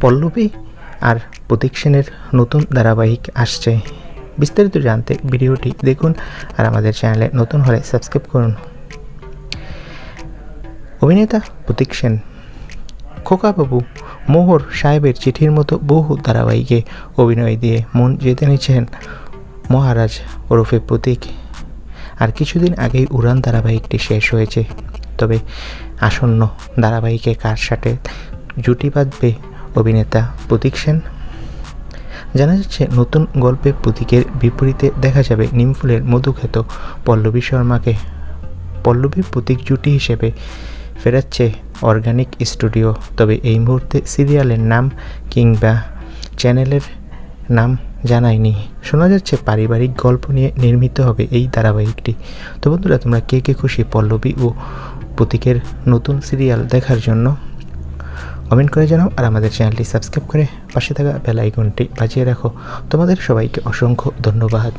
পল্লবী আর প্রতীক সেনের নতুন ধারাবাহিক আসছে। বিস্তারিত জানতে ভিডিওটি দেখুন আর আমাদের চ্যানেলে নতুন হলে সাবস্ক্রাইব করুন। অভিনেতা প্রতীক সেন, খোকাবাবু মোহর সাহেবের চিঠির মতো বহু ধারাবাহিকে অভিনয় দিয়ে মন জিতে নিয়েছেন মহারাজ ওরফে প্রতীক। আর কিছুদিন আগেই উড়ান ধারাবাহিকটি শেষ হয়েছে। তবে আসন্ন ধারাবাহিকে কার সাথে জুটি বাঁধবে অভিনেতা প্রতীক সেন। জানা যাচ্ছে, নতুন গল্পে প্রতীকের বিপরীতে দেখা যাবে নিমফুলের মধুখ্যাত পল্লবী শর্মাকে। পল্লবী প্রতীক জুটি হিসেবে ফেরাচ্ছে অর্গানিক স্টুডিও, তবে এই মুহূর্তে সিরিয়ালের নাম কিংবা চ্যানেলের নাম জানায়নি। শোনা যাচ্ছে, পারিবারিক গল্প নিয়ে নির্মিত হবে এই ধারাবাহিকটি। তো বন্ধুরা, তোমরা কে কে খুশি পল্লবী ও প্রতীকের নতুন সিরিয়াল দেখার জন্য? কমেন্ট করে জানাও আর আমাদের চ্যানেলটি সাবস্ক্রাইব করে পাশে থাকা বেল আইকনটি বাজিয়ে রাখো। তোমাদের সবাইকে অসংখ্য ধন্যবাদ।